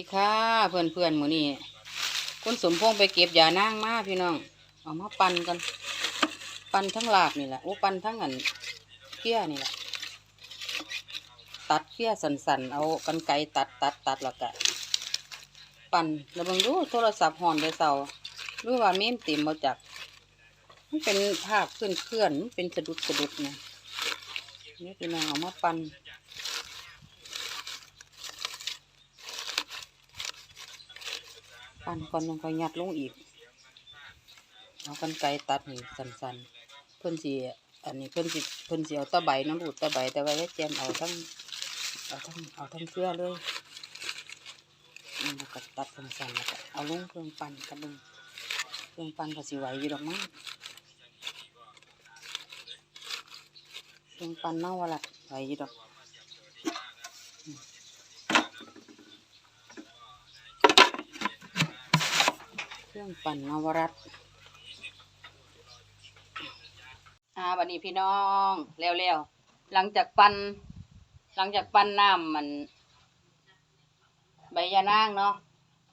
ดีค่ะเพื่อนเพื่อนๆมื้อนี้คุณสมพงษ์ไปเก็บยานางมาพี่น้อง เอามาปั่นกัน ปั่นทั้งลากนี่แหละโอ้ปั่นทั้งอันเกี้ยนี่แหละตัดเกี้ยสันๆ เอากันไกตัดตัดตัดแล้วก็ปั่นแล้วบิ่งดูโทรศัพท์หอนได้เสาหรือว่าเมมเต็มมาจากมันเป็นภาพเคลื่อนเคลื่อนๆมันเป็นสะดุดสะดุดนะนี่พี่น้องเอามาปั่น ปั่นก่อนยังค่อยยัดลงอีก เอากันไกรตัดนี่สันๆ เพิ่นสิอันนี้เพิ่นสิเพิ่นสิเอาตะไบน้ำบูดตะไบแต่ว่าได้แจมเอาทั้งเอาทั้งเอาทั้งเสื้อเลยมแล้วก็ตัดสันๆแล้วก็เอาลงเครื่องปั่นกันลงเครื่องปั่นก็สิไหวอยู่ดอกมั้งเครื่องปั่นเน่าวะละไหวอยู่ดอก เครื่องปั่นนวรัตอ่าวันนี้พี่น้องเร็วๆหลังจากปั่นหลังจากปั่นน้ำมัน ใบยานางเนาะ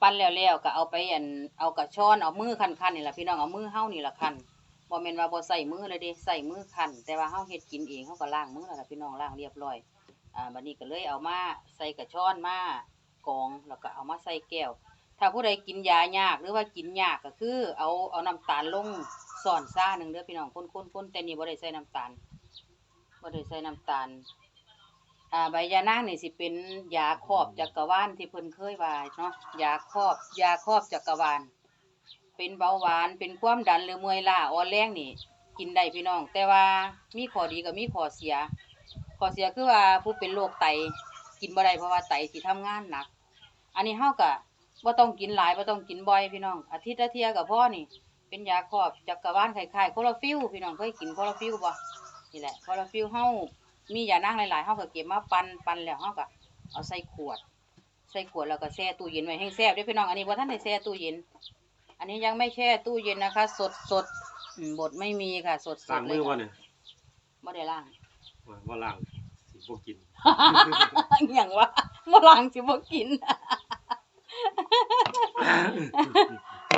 ปั่นแล้วๆก็เอาไปอันเอากระชอนเอามือคันๆนี่แหละพี่น้องเอามือเฮ้านี่แหละคันบ่แม่นว่าบ่ใส่มือเลยดิใส่มือคันแต่ว่าเฮาเฮ็ดกินเองเฮาก็ล้างมือแล้วล่ะพี่น้องล้างเรียบร้อยอ่าบัดนี้ก็เลยเอามาใส่กระชอนมากองแล้วก็เอามาใส่แก้ว ถ้าผู้ใดกินยายากหรือว่ากินยากก็คือ เอาเอาน้ำตาลลงสอนซ่าหนึ่งเด้อพี่น้องคนคนคนแต่นี่บ่ได้ใส่น้ำตาลบ่ได้ใส่น้ำตาลอ่าใบยานางนี่สิเป็นยาครอบจักรวาลที่เพิ่นเคยว่าเนาะยาครอบยาครอบจักรวาลเป็นเบาหวานเป็นความดันหรือเมื่อยล้าอ่อนแรงนี่กินได้พี่น้อง แต่ว่ามีข้อดีกับมีข้อเสียข้อเสียคือว่าผู้เป็นโรคไตกินบ่ได้เพราะว่าไตสิทำงานหนัก อันนี้เฮาก็ บ่ต้องกินหลายบ่ต้องกินบ่อยพี่น้อง อาทิตย์ละเที่ยก็พอนี่ เป็นยาครอบจักรวาลคล้ายๆโคลอฟิลพี่น้องเคยกินโคลอฟิลบ่นี่แหละโคลอฟิลเฮามียานางหลายๆเฮาก็เก็บมาปั่นปั่นแล้วเฮาก็เอาใส่ขวด ใส่ขวดแล้วก็แช่ตู้เย็นไว้ให้แซ่บเด้อพี่น้องอันนี้บ่ทันได้แช่ตู้เย็น อันนี้ยังไม่แช่ตู้เย็นนะคะ สดสดๆอืมบดไม่มีค่ะ สดสล้าดงเลมืยอวะค่ะเนี่ยบ่ได้ล้าง ว่าว่าล้างสิบ่กิน อหย่างว่าบ่ล้างสิบ่กิน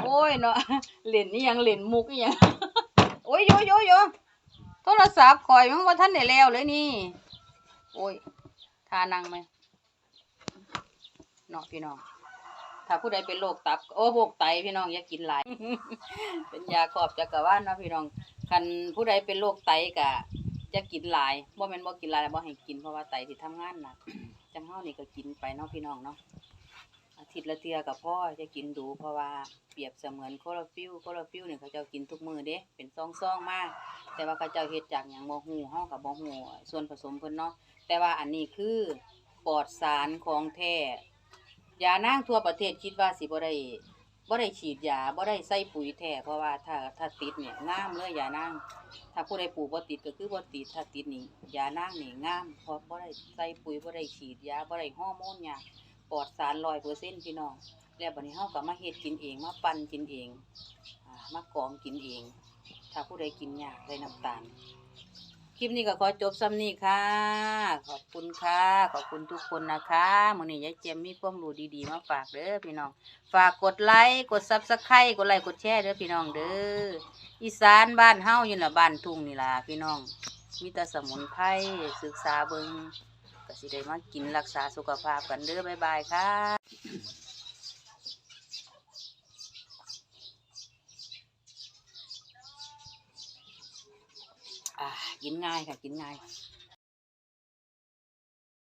โอ้ยเนาะเล่นนี่ยังเล่นมุกอีหยังโอ้ยโยโยโยโทรศัพท์ข่อยมันบ่ทันได้แล้วเลยนี่ โอ้ยทานังไหมเนาะพี่น้องถ้าผู้ใดเป็นโรคตับโอ้โรคไตพี่น้องอย่ากินหลายเป็นยาครอบจักรวาลเนาะพี่น้องคันผู้ใดเป็นโรคไตก็จะกินหลายบ่แม่นบ่กินหลายบ่ให้กินเพราะว่าไตสิทำงานหนักจังเฮานี่ก็กินไปเนาะพี่น้องเนาะ อาทิตย์ละเทื่อกับพ่อจะกินดู เพราะว่าเปรียบเสมือนโคลอฟิลโคลอฟิลเนี่ยเขาเจ้ากินทุกมื้อเด้เป็นซองๆมาก แต่ว่าเขาเจ้าเฮ็ดจากหยังบ่ฮู้เฮาก็บ่ฮู้ส่วนผสมเพิ่นเนาะแต่ว่าอันนี้คือปลอดสารของแท้ยานางทั่วประเทศคิดว่าสิบ่ได้บ่ได้ฉีดยาบ่ได้ใส่ปุ๋ยแท้เพราะว่าถ้าถ้าติดเนี่ยงามเลยยานางถ้าผู้ใดปลูกบ่ติดก็คือบ่ติดถ้าติดนี่ยานางนี่งามเพราะบ่ได้ใส่ปุ๋ยบ่ได้ฉีดยาบ่ได้ฮอร์โมนหยัง ปลอดสาร100%พี่น้องแล้วบัดนี้เฮาก็มาเฮ็ดกินเองมาปั่นกินเองอ่ามากรองกินเอง ถ้าผู้ใดกินยากได้น้ำตาลคลิปนี้ก็ขอจบซ้ำนี้ค่ะ ขอบคุณค่ะ ขอบคุณทุกคนนะคะมื้อนี้ยายเจมมีความรู้ดีๆมาฝากเด้อพี่น้อง ฝากกดไลค์กด Subscribe กดไลค์กดแชร์เด้อพี่น้องเด้ออีสานบ้านเฮาอยู่น่ะบ้านทุ่งนี่ล่ะพี่น้องมีแต่สมุนไพรศึกษาเบิง ก็สิได้มากินรักษาสุขภาพกันเด้อบ๊ายบายค่ะอ่ากินง่ายค่ะ กินง่าย